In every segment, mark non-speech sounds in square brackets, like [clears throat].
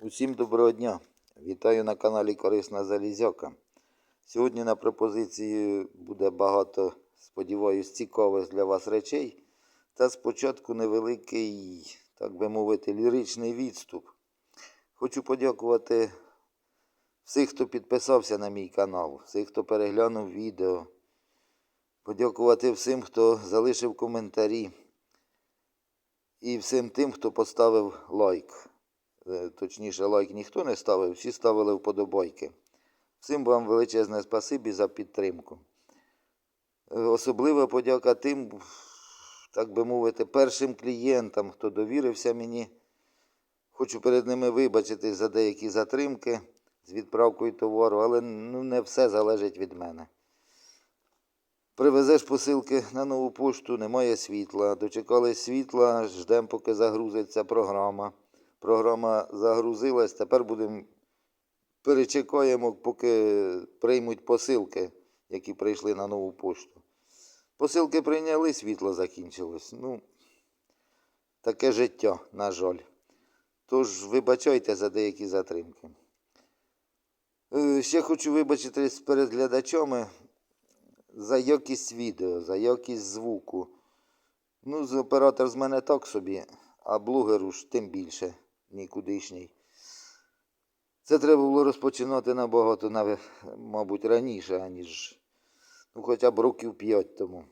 Усім доброго дня! Вітаю на каналі Корисна Залізяка. Сьогодні на пропозиції буде багато, сподіваюсь, цікавих для вас речей. Та спочатку невеликий, так би мовити, ліричний відступ. Хочу подякувати всіх, хто підписався на мій канал, всіх, хто переглянув відео. Подякувати всім, хто залишив коментарі. І всім тим, хто поставив лайк. Е, Точніше, лайк ніхто не ставив, всі ставили вподобайки. Всім вам величезне спасибі за підтримку. Е, Особлива подяка тим, так би мовити, першим клієнтам, хто довірився мені. Хочу перед ними вибачитись за деякі затримки з відправкою товару, але ну, не все залежить від мене. Привезеш посилки на нову пошту, немає світла. Дочекались світла, ждемо, поки загрузиться програма. Програма загрузилась, тепер будемо перечекаємо, поки приймуть посилки, які прийшли на нову пошту. Посилки прийняли, світло закінчилось. Ну, таке життя, на жаль. Тож вибачайте за деякі затримки. Е, Ще хочу вибачитись перед глядачами за якість відео, за якість звуку. Ну, оператор з мене так собі, а блогеру ж тим більше нікудишній. Це треба було розпочинати набагато, наве- мабуть, раніше, аніж ну, хоча б років 5 тому.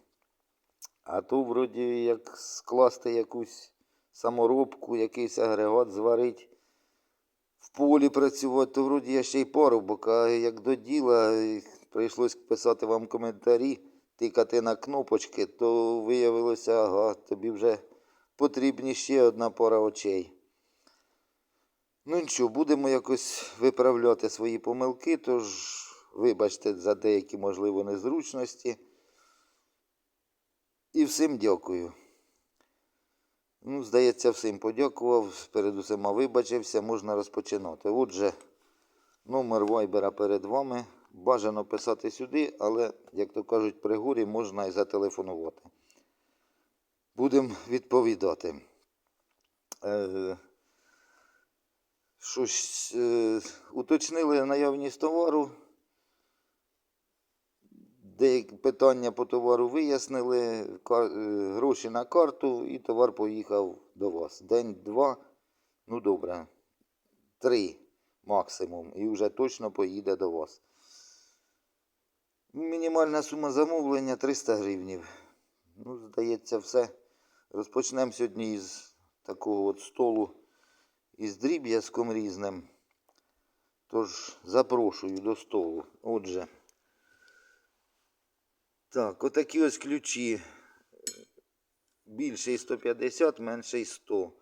А то, вроді, як скласти якусь саморобку, якийсь агрегат зварить, в полі працювати, то вроді я ще й парубок, а як до діла і прийшлось писати вам коментарі, тикати на кнопочки, то виявилося, ага, тобі вже потрібні ще одна пара очей. Ну нічого, будемо якось виправляти свої помилки, тож вибачте за деякі, можливо, незручності. І всім дякую. Ну, здається, всім подякував, перед усіма вибачився, можна розпочинати. Отже, номер вайбера перед вами. Бажано писати сюди, але, як то кажуть, при горі можна і зателефонувати. Будемо відповідати. Е, що ж, е, уточнили наявність товару. Деякі питання по товару вияснили, кар- е, гроші на карту і товар поїхав до вас. День-два, ну добре, три максимум, і вже точно поїде до вас. Мінімальна сума замовлення 300 гривнів. Ну, здається, все. Розпочнемо сьогодні із такого от столу із дріб'язком різним. Тож запрошую до столу. Отже. Так, отакі ось ключі. Більший 150, менший 100.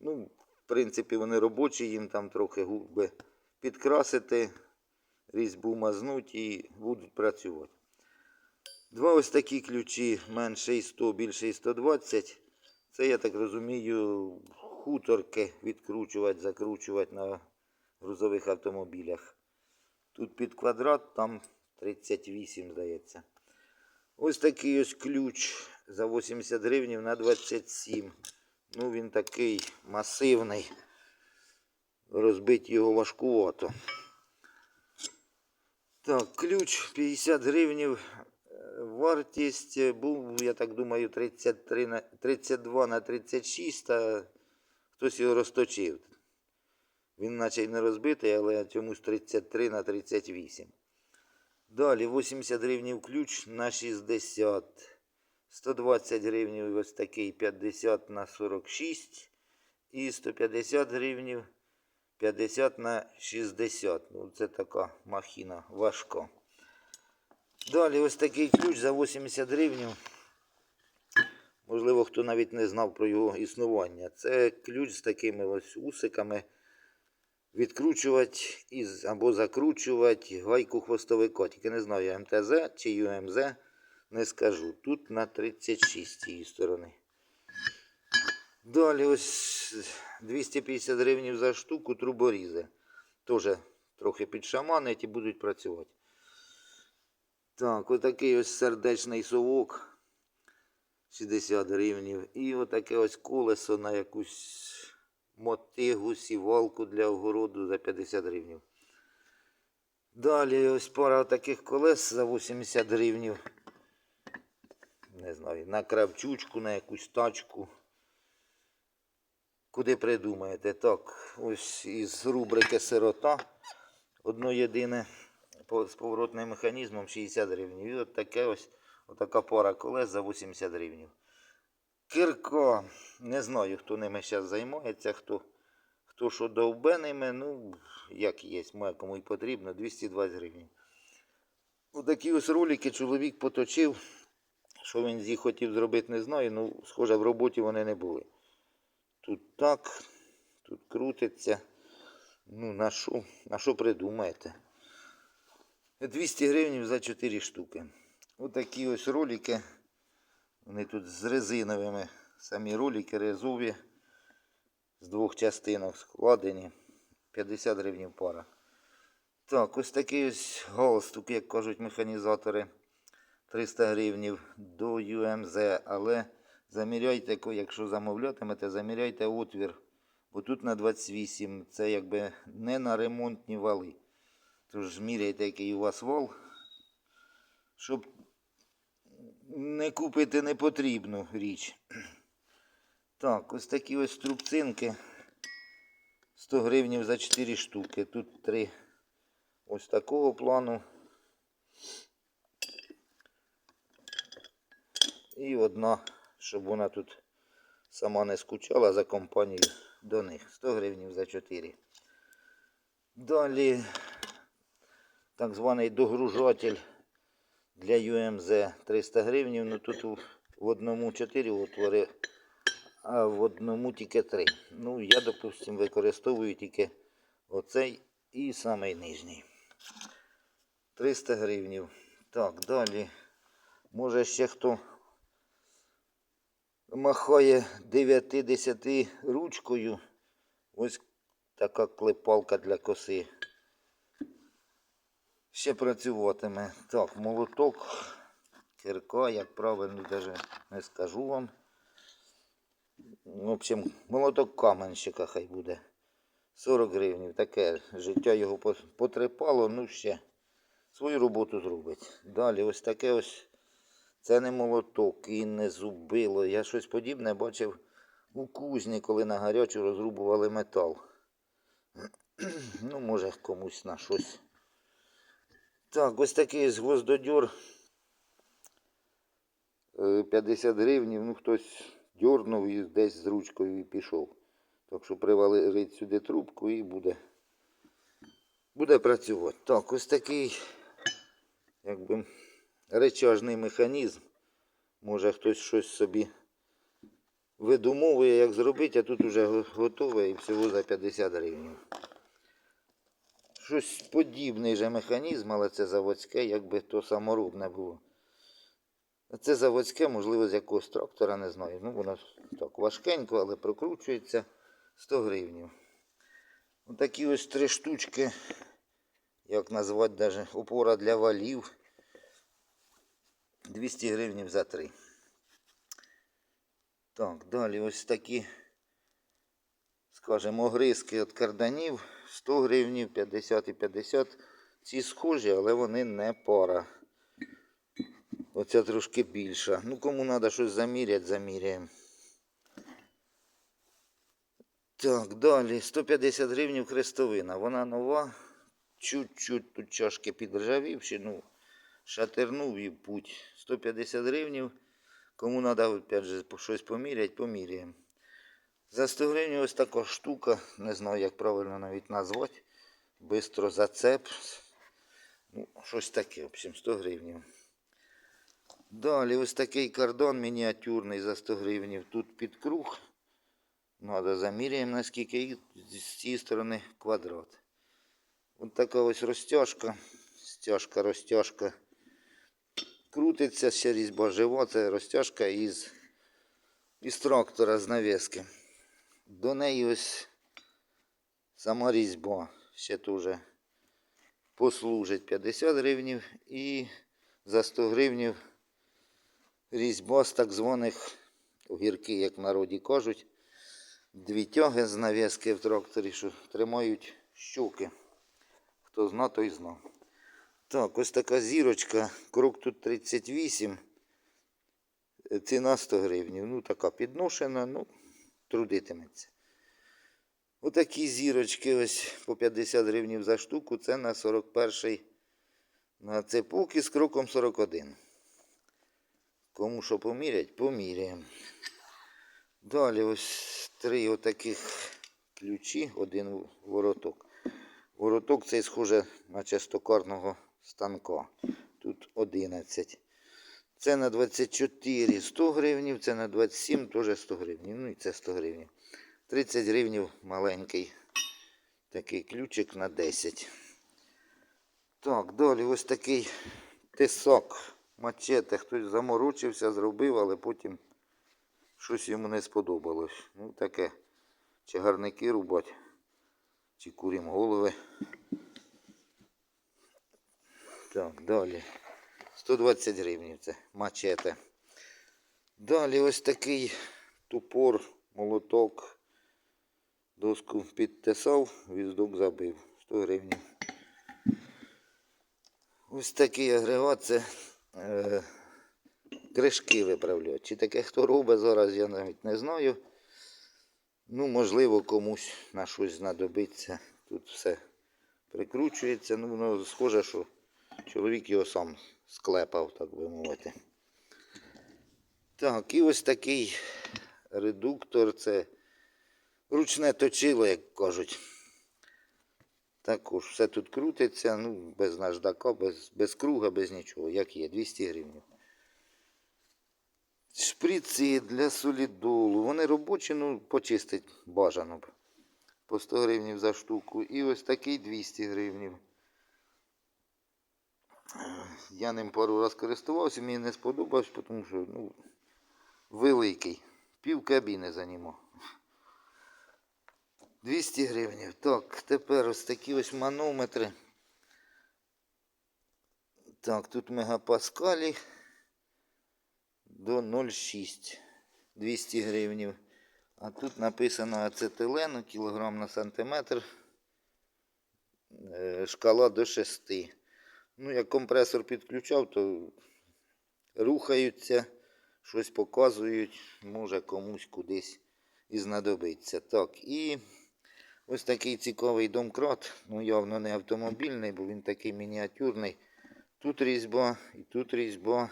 Ну, в принципі, вони робочі, їм там трохи губи підкрасити, різьбу мазнуть і будуть працювати. Два ось такі ключі, менший 100, більший 120. Це, я так розумію, хуторки відкручувати, закручувати на грузових автомобілях. Тут під квадрат, там 38, здається. Ось такий ось ключ за 80 гривень на 27. Ну, він такий масивний. Розбити його важкувато. Так, ключ 50 гривень. Вартість був, я так думаю, 33 на, 32 на 36, а хтось його розточив. Він наче й не розбитий, але чомусь 33 на 38. Далі 80 гривень ключ на 60. 120 гривень ось такий 50 на 46. І 150 гривень 50 на 60. Ну, це така махіна важка. Далі ось такий ключ за 80 гривень. Можливо, хто навіть не знав про його існування. Це ключ з такими ось усиками. Відкручувати або закручувати гайку хвостовика. Тільки не знаю, МТЗ чи ЮМЗ, не скажу. Тут на 36 з цієї сторони. Далі ось 250 гривень за штуку труборізи. Теж трохи підшаманить і будуть працювати. Так, отакий ось сердечний совок 60 гривень. І отаке ось колесо на якусь мотигу, сівалку для огороду за 50 гривень. Далі ось пара таких колес за 80 гривень. Не знаю, на кравчучку, на якусь тачку. Куди придумаєте? Так, ось із рубрики сирота. Одно єдине з поворотним механізмом 60 гривень. І от таке ось, отака пара колес за 80 гривень. Кирко, не знаю, хто ними зараз займається, хто, хто що довбе ними, ну, як є, моє кому й потрібно, 220 гривень. Отакі ось ролики чоловік поточив. Що він з їх хотів зробити, не знаю. Ну, схоже, в роботі вони не були. Тут так, тут крутиться. Ну, на що, на що придумаєте? 200 гривень за 4 штуки. Отакі ось ролики. Вони тут з резиновими. Самі ролики резові. З двох частинок складені. 50 гривень пара. Так, ось такий ось галстук, як кажуть механізатори. 300 гривень до UMZ, але заміряйте, якщо замовлятимете, заміряйте отвір. Бо тут на 28 це якби не на ремонтні вали. Тож міряйте, який у вас вал, щоб не купити непотрібну річ. [clears throat] Так, ось такі ось трубцинки. 100 гривень за 4 штуки. Тут три ось такого плану. І одна, щоб вона тут сама не скучала за компанію до них. 100 гривень за 4. Далі так званий догружатель для UMZ 300 гривень. Ну тут в одному 4 отвори, а в одному тільки 3. Ну, я, допустим, використовую тільки оцей і самий нижній. 300 гривень. Так, далі. Може ще хто махає 9-10 ручкою. Ось така клепалка для коси. Ще працюватиме. Так, молоток, кирка, як правильно даже не скажу вам. В общем, молоток каменщика хай буде. 40 гривень. Таке життя його потрепало, ну ще свою роботу зробить. Далі ось таке ось. Це не молоток і не зубило. Я щось подібне бачив у кузні, коли на гарячу розрубували метал. [clears throat] Ну, може, комусь на щось. Так, ось такий ось гвоздодьор. Е, 50 гривень, ну хтось дьорнув і десь з ручкою і пішов. Так що привалить сюди трубку і буде, буде працювати. Так, ось такий, якби речажний механізм. Може хтось щось собі видумовує, як зробити, а тут вже готове і всього за 50 гривень. Щось подібний же механізм, але це заводське, якби то саморобне було. Це заводське, можливо, з якогось трактора, не знаю. Ну, воно так важкенько, але прокручується 100 гривень. Отакі ось три штучки, як назвати даже, опора для валів. 200 гривень за три. Так, далі ось такі, скажімо, огризки від карданів. 100 гривень, 50 і 50. Ці схожі, але вони не пара. Оця трошки більша. Ну, кому треба щось заміряти, заміряємо. Так, далі 150 гривень хрестовина. Вона нова. Чуть-чуть тут чашки підржавівши, ну, шатернув і путь. 150 гривень. Кому треба опять же, щось поміряти, поміряємо. За 100 гривень ось така штука, не знаю, як правильно навіть назвати. Бистро зацеп. Ну, щось таке, в общем, 100 гривень. Далі ось такий кордон мініатюрний за 100 гривень. Тут під круг. Надо заміряємо наскільки і з цієї сторони квадрат. Ось така ось розтяжка. Стяжка, розтяжка. Крутиться ще різьба жива, це розтяжка із, із трактора з навіски. До неї ось сама різьба ще теж послужить 50 гривень і за 100 гривень різьба з так званих огірки, як в народі кажуть. дві тяги з нав'язки в тракторі, що тримають щуки. Хто зна, той зна. Так, ось така зірочка. Крок тут 38. Е, Ціна 100 гривень. Ну, така підношена, ну, трудитиметься. Отакі зірочки ось по 50 гривень за штуку. Це на 41-й на цепуки з кроком 41. Кому що помірять, поміряємо. Далі ось три отаких ключі, один вороток. Вороток цей схоже на частокарного станка. Тут 11. Це на 24 100 гривень, це на 27 теж 100 гривень. Ну і це 100 гривень. 30 гривень маленький такий ключик на 10. Так, далі ось такий тисок, мачете. Хтось заморочився, зробив, але потім щось йому не сподобалось. Ну, таке. Чи гарники рубать, чи курім голови. Так, далі. 120 гривень це мачете. Далі ось такий тупор, молоток. Доску підтесав, віздок забив. 100 гривень. Ось такий агрегат це е, кришки виправляють. Чи таке хто робить зараз, я навіть не знаю. Ну, можливо, комусь на щось знадобиться. Тут все прикручується. Ну, воно схоже, що чоловік його сам склепав, так би мовити. Так, і ось такий редуктор. Це ручне точило, як кажуть. Також все тут крутиться, ну, без наждака, без, без круга, без нічого, як є, 200 гривень. Шприци для солідолу. Вони робочі, ну, почистить бажано б. По 100 гривень за штуку. І ось такий 200 гривень. Я ним пару раз користувався, мені не сподобався, тому що ну, великий. Пів кабіни займав. 200 гривень. Так, тепер ось такі ось манометри. Так, тут мегапаскалі до 0,6. 200 гривень. А тут написано ацетилену, кілограм на сантиметр. Е, Шкала до 6. Ну, як компресор підключав, то рухаються, щось показують, може комусь кудись і знадобиться. Так, і ось такий цікавий домкрат, ну явно не автомобільний, бо він такий мініатюрний. Тут різьба і тут різьба.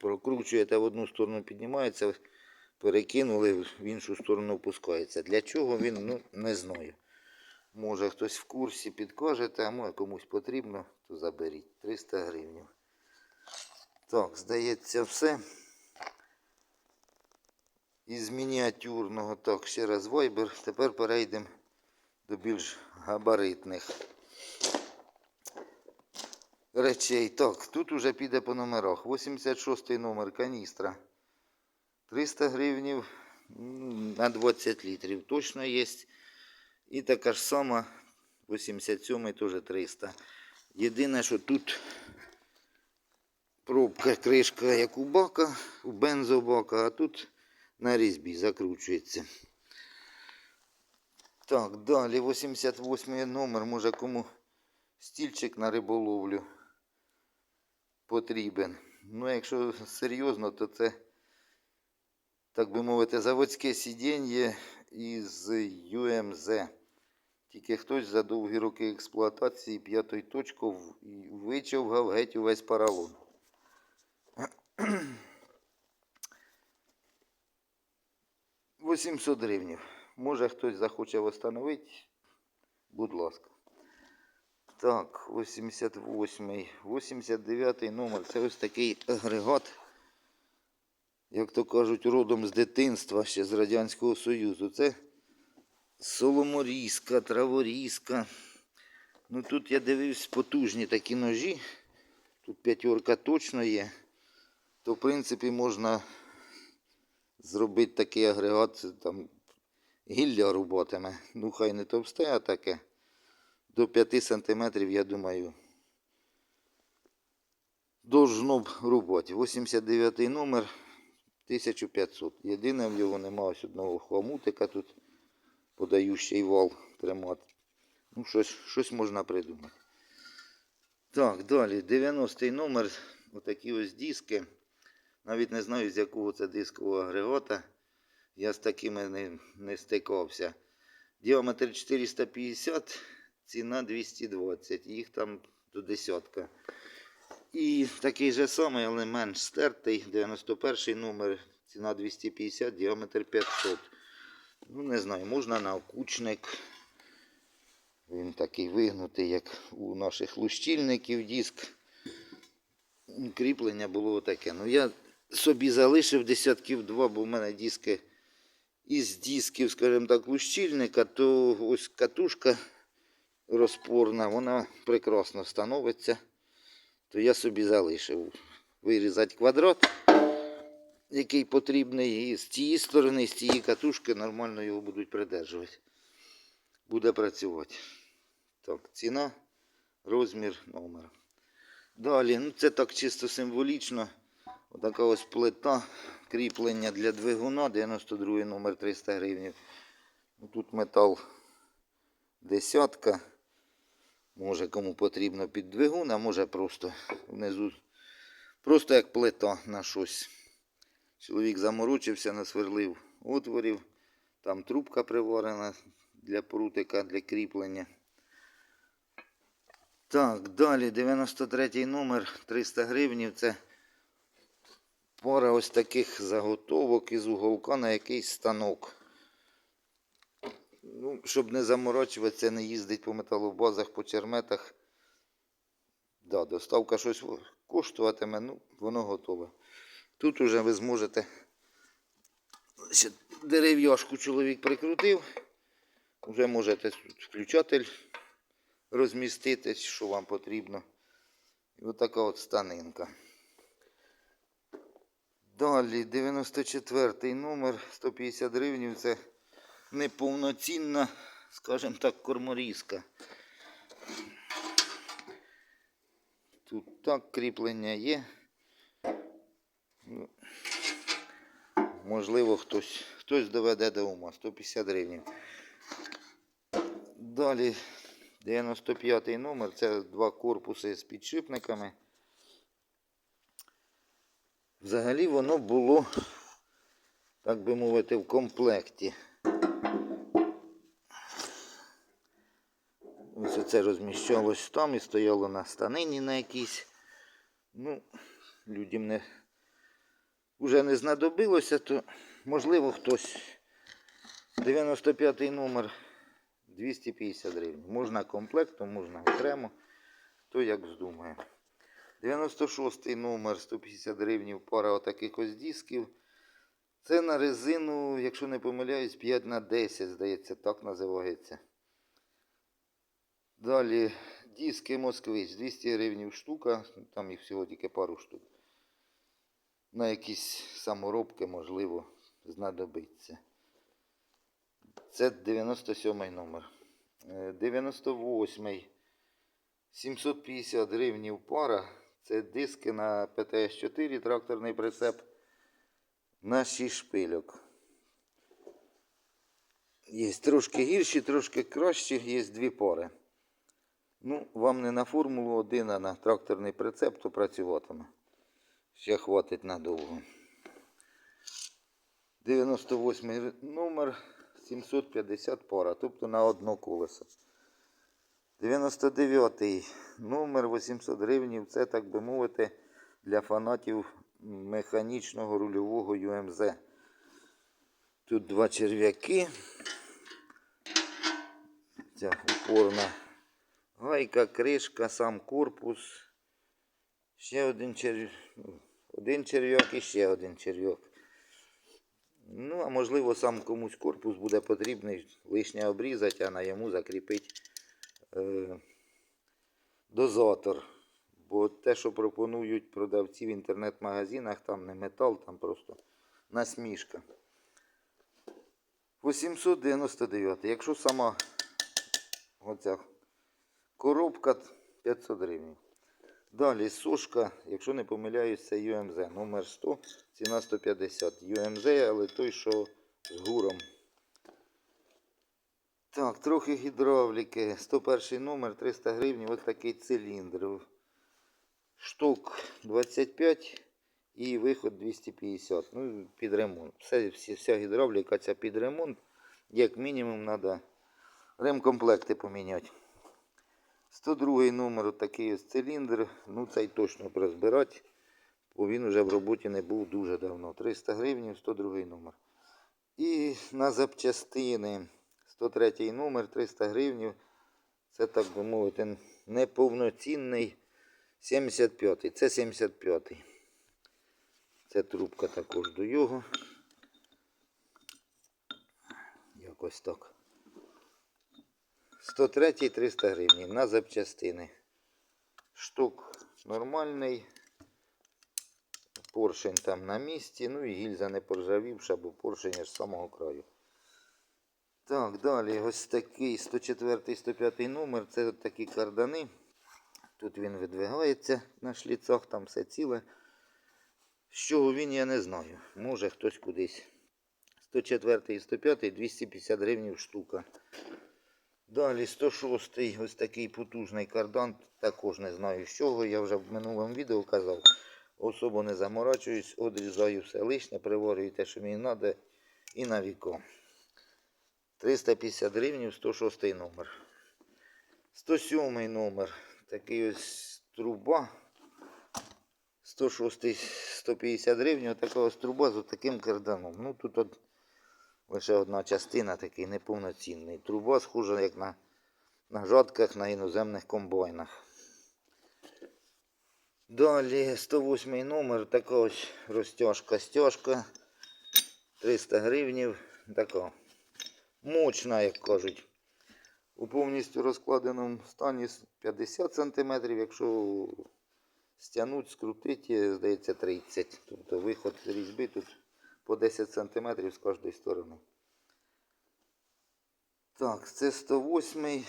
Прокручуєте в одну сторону, піднімається, перекинули, в іншу сторону опускається. Для чого він, ну, не знаю. Може хтось в курсі підкажете, а може комусь потрібно, то заберіть. 300 гривень. Так, здається, все. Із мініатюрного, так, ще раз вайбер. Тепер перейдемо до більш габаритних речей. Так, тут уже піде по номерах. 86 номер каністра. 300 гривень на 20 літрів. Точно є. І така ж сама 87-й теж 300. Єдине, що тут пробка, кришка як у бака, у бензобака, а тут на різьбі закручується. Так, далі 88 номер, може кому стільчик на риболовлю потрібен. Ну, якщо серйозно, то це, так би мовити, заводське сидіння із ЮМЗ. Тільки хтось за довгі роки експлуатації п'ятою точкою вичовгав геть увесь паралон. [clears throat] Вісімсот гривень. Може хтось захоче встановити, будь ласка. Так, 88-й, 89-й номер. Це ось такий агрегат, як то кажуть, родом з дитинства ще з Радянського Союзу. Це соломорізка, траворізка. Ну тут я дивився потужні такі ножі. Тут п'ятерка точно є. То в принципі можна зробити такий агрегат, там гілля рубатиме. Ну хай не товсте, а таке. До 5 сантиметрів, я думаю, должно б рубати. 89 номер. 1500. Єдине в нього нема ось одного хомутика тут, подаючий вал тримати. Ну, щось, щось можна придумати. Так, далі, 90-й номер, отакі ось диски. Навіть не знаю, з якого це дискового агрегата. Я з такими не, не стикався. Діаметр 450, ціна 220, їх там до десятка. І такий же самий, але менш стертий, 91 номер, ціна 250, діаметр 500. Ну, не знаю, можна на окучник. Він такий вигнутий, як у наших лущильників диск. Кріплення було таке. Ну, я собі залишив десятків два, бо в мене диски із дисків, скажімо так, лущильника, то ось катушка розпорна, вона прекрасно становиться. То я собі залишив вирізати квадрат, який потрібний, і з цієї сторони, з цієї катушки нормально його будуть придержувати. Буде працювати. Так, ціна, розмір, номер. Далі, ну це так чисто символічно. Отака ось плита кріплення для двигуна, 92 номер 300 гривень. Ну, Тут метал десятка. Може кому потрібно під двигун, а може просто внизу. Просто як плита на щось. Чоловік заморочився, насверлив отворів. Там трубка приварена для прутика, для кріплення. Так, далі 93 номер 300 гривень. Це пара ось таких заготовок із уголка на якийсь станок. Ну, щоб не заморочуватися, не їздить по металобазах, по черметах. Да, доставка щось коштуватиме, ну, воно готове. Тут уже ви зможете. Дерев'яшку чоловік прикрутив. Вже можете тут включатель розмістити, що вам потрібно. І отака от станинка. Далі 94 номер 150 гривень. Це неповноцінна, скажімо так, корморізка. Тут так кріплення є. Ну, Можливо, хтось, хтось доведе до ума. 150 гривень. Далі 95 номер. Це два корпуси з підшипниками. Взагалі воно було, так би мовити, в комплекті. Ось оце розміщалось там і стояло на станині на якійсь. Ну, людям не вже не знадобилося, то можливо хтось. 95 номер 250 гривень. Можна комплектом, можна окремо, хто як здумає. 96 номер 150 гривень пара отаких ось дисків. Це на резину, якщо не помиляюсь, 5 на 10, здається, так називається. Далі диски Москвич 200 гривень штука, там їх всього тільки пару штук. На якісь саморобки, можливо, знадобиться. Це 97 номер. Е, 98 750 гривень пара. Це диски на ПТС-4, тракторний прицеп на 6 шпильок. Є трошки гірші, трошки кращі, є дві пари. Ну, вам не на Формулу 1, а на тракторний прицеп, то працюватиме. Ще хватить надовго. 98 номер 750 пара, тобто на одно колесо. 99 номер 800 гривень. Це, так би мовити, для фанатів механічного рульового ЮМЗ. Тут два черв'яки. Ця упорна гайка, кришка, сам корпус. Ще один черв'як. Один черв'як і ще один черв'як. Ну, а можливо, сам комусь корпус буде потрібний лишнє обрізати, а на йому закріпити е, дозатор. Бо те, що пропонують продавці в інтернет-магазинах, там не метал, там просто насмішка. 899. Якщо сама оця коробка 500 гривень. Далі сушка, якщо не помиляюсь, це UMZ. Номер 100, ціна 150. UMZ, але той, що з гуром. Так, трохи гідравліки. 101 номер, 300 гривень. Ось такий циліндр. Штук 25 і виход 250. Ну, під ремонт. Все, вся гідравліка ця під ремонт. Як мінімум треба ремкомплекти поміняти. 102 номер такий ось циліндр. Ну цей точно розбирати, бо він вже в роботі не був дуже давно. 300 гривень, 102 номер. І на запчастини 103 номер, 300 гривень. Це так би мовити, неповноцінний 75-й. Це 75-й. Це трубка також до його. Якось так. 103 300 гривень на запчастини. Штук нормальний. Поршень там на місці. Ну і гільза не поржавівша, бо поршень аж з самого краю. Так, далі ось такий 104 105 номер. Це от такі кардани. Тут він видвигається на шліцах, там все ціле. З чого він, я не знаю. Може хтось кудись. 104 і 105 250 гривень штука. Далі 106 ось такий потужний кардан. Також не знаю з чого. Я вже в минулому відео казав. Особо не заморачуюсь, одрізаю все лишнє, приварюю те, що мені треба, і на віко. 350 гривень, 106 номер. 107 номер. Такий ось труба. 106 150 гривень. Отака ось труба з таким карданом. Ну тут от лише одна частина, такий неповноцінний. Труба схожа як на, на жатках на іноземних комбайнах. Далі 108 номер, така ось розтяжка стяжка. 300 гривень. Така мощна, як кажуть. У повністю розкладеному стані 50 см, якщо стягнуть, скрутити, здається, 30 Тобто виход з різьби тут по 10 см з кожної сторони. Так, це 108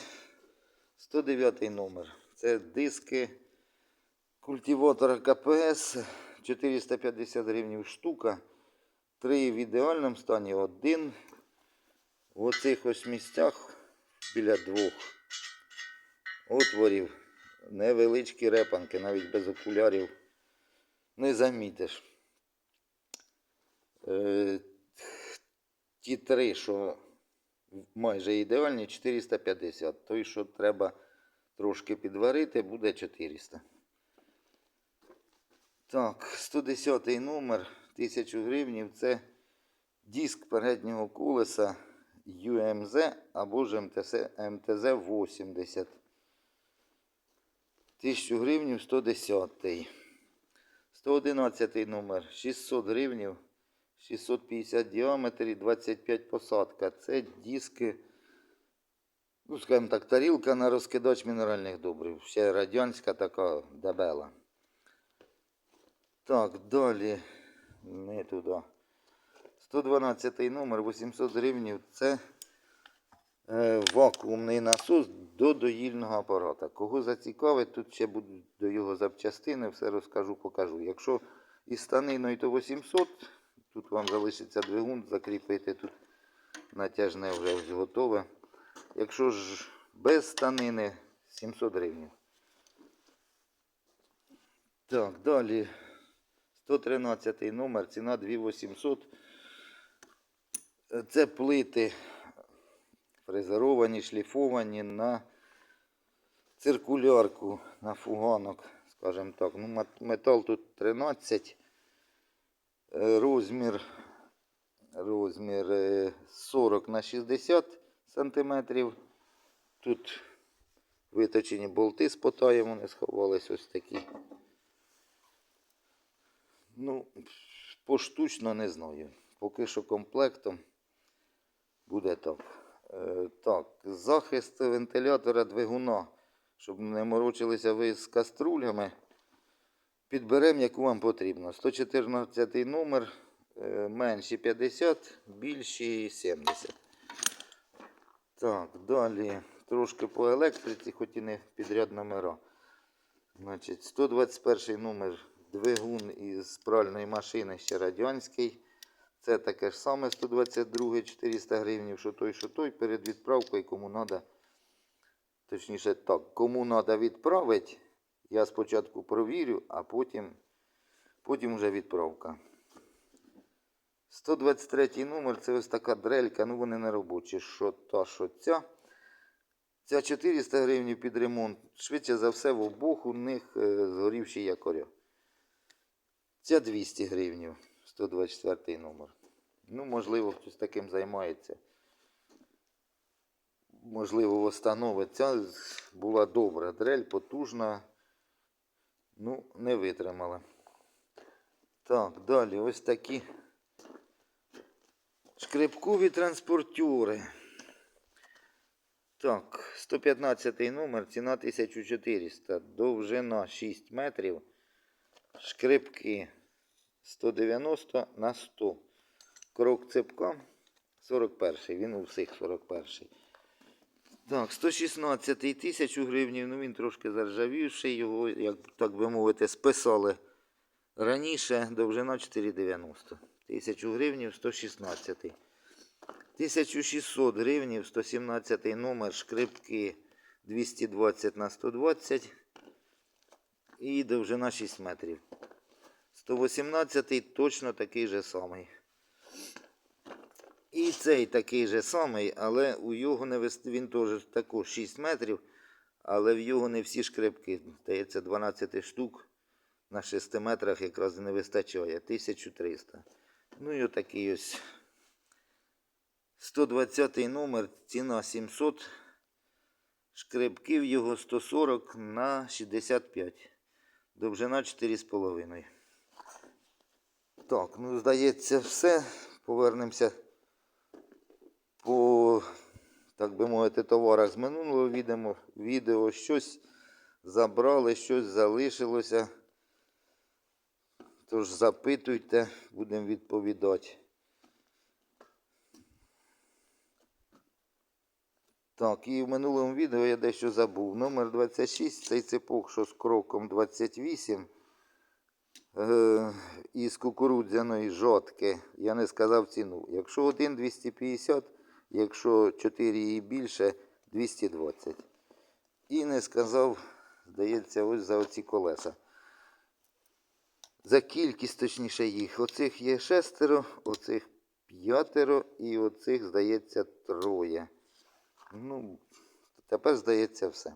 109 номер. Це диски культиватора КПС 450 гривень штука. Три в ідеальному стані, один. В оцих ось місцях біля двох отворів невеличкі репанки, навіть без окулярів не замітиш. Е, ті три, що майже ідеальні, 450. Той, що треба трошки підварити, буде 400. Так, 110 номер, 1000 гривень. Це диск переднього колеса UMZ або ж МТЗ, МТЗ 80. 1000 гривень 110. 111 номер 600 гривень. 650 діаметрів, 25 посадка. Це диски, ну, скажімо так, тарілка на розкидач мінеральних добрив. Ще радянська така дебела. Так, далі не туди. 112 номер 800 гривень. Це е, вакуумний насос до доїльного апарата. Кого зацікавить, тут ще будуть до його запчастини, все розкажу, покажу. Якщо із станиною, то 800, тут вам залишиться двигун, закріпити тут натяжне вже ось готове. Якщо ж без станини 700 гривень. Так, далі 113 номер, ціна 2800. Е, Це плити фрезеровані, шліфовані на циркулярку, на фуганок, скажімо так. Ну, метал тут 13. Е, Розмір, розмір е, 40 на 60 сантиметрів. Тут виточені болти з потаєм, вони сховались ось такі. Ну, поштучно не знаю. Поки що комплектом буде так. Е, так, захист вентилятора двигуна, щоб не морочилися ви з каструлями. Підберемо, яку вам потрібно. 114 номер, е, менші 50, більші 70. Так, далі трошки по електриці, хоч і не підряд номера. Значить, 121 номер двигун із пральної машини ще радянський. Це таке ж саме 122 400 гривень, що той, що той, перед відправкою кому треба. Точніше так, кому треба відправити, я спочатку провірю, а потім, потім вже відправка. 123 номер це ось така дрелька, ну вони не робочі. Що та, що ця. Ця 400 гривень під ремонт. Швидше за все, в обох у них е, згорівші якоря. Ця 200 гривень, 124 номер. Ну, можливо, хтось таким займається. Можливо, встановить. Ця була добра дрель, потужна. Ну, не витримала. Так, далі ось такі шкребкові транспортери. Так, 115 номер, ціна 1400, довжина 6 метрів, шкребки 190 на 100. Крок цепка 41, він у всіх 41. Так, 116 тисяч гривень, ну він трошки заржавівший, його, як так би мовити, списали раніше, довжина 490. 1000 гривень 116. 1600 гривень, 117 номер, шкрипки 220 на 120 і довжина 6 метрів. 118 точно такий же самий. І цей такий же самий, але у його не вис... він теж також 6 метрів, але в його не всі шкрипки. Здається, 12 штук на 6 метрах якраз не вистачає. 1300. Ну і отакий ось 120 номер, ціна 700. Шкребків його 140 на 65. Довжина 4,5. Так, ну здається, все. Повернемося по, так би мовити, товарах з минулого відео. відео. Щось забрали, щось залишилося. Тож запитуйте, будемо відповідати. Так, і в минулому відео я дещо забув. Номер 26, цей цепок, що з кроком 28 е, із кукурудзяної жодки. Я не сказав ціну. Якщо один 250, якщо 4 і більше 220. І не сказав, здається, ось за оці колеса. За кількість, точніше, їх. Оцих є шестеро, оцих п'ятеро і оцих, здається, троє. Ну, тепер здається все.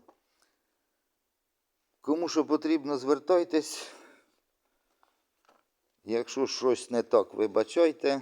Кому що потрібно, звертайтесь. Якщо щось не так, вибачайте.